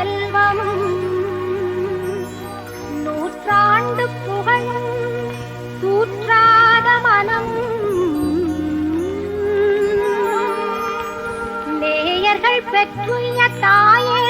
செல்வமும் நூற்றாண்டு புகழ் தூற்றாத மனம். நேயர்கள் பெற்றுள்ள தாயே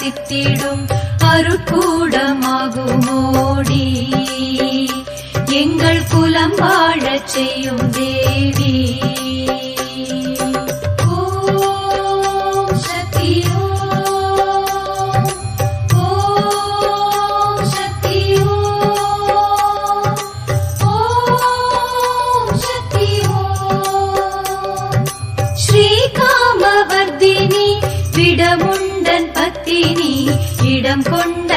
வசித்திடும் அருக்கூடமாகுமோடி எங்கள் குலம் வாழச் செய்யும் தேவி. श्रीकामवर्दिनि विडमुण्डन् நீ இடம் கொண்ட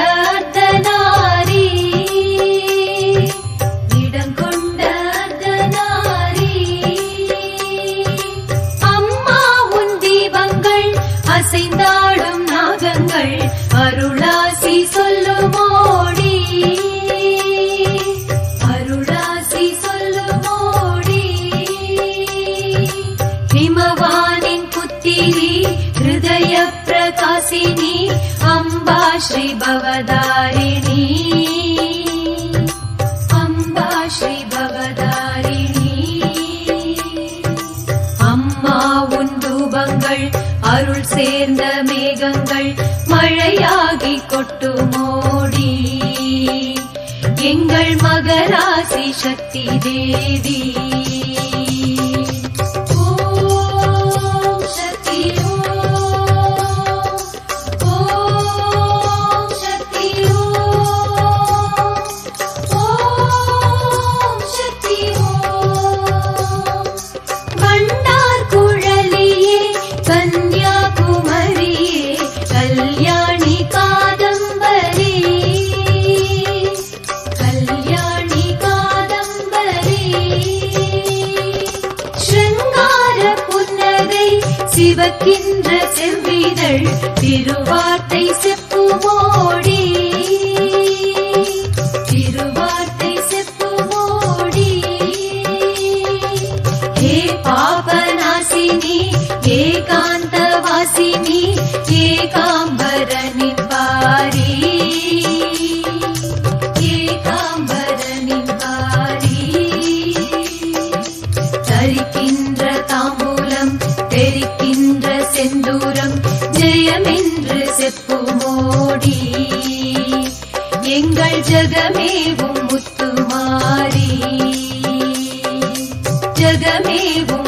श्री भवदारिणी अम्बा श्री भवदारिणी அம்மா உன் ரூபங்கள் அருள் சேர்ந்த மேகங்கள் மழையாகி கொட்டு மோடி. எங்கள் மகராசி சக்தி தேவி. சிவக்கின்ற செவ்விதழ் திருவார்த்தை செப்புவோடி. திருவார்த்தை செப்புவோடி. ஹே பாபநாசினி ஏகாந்த வாசினி ஏகாம்ப ജഗമേവും മുത്തുമാരി ജഗമേവും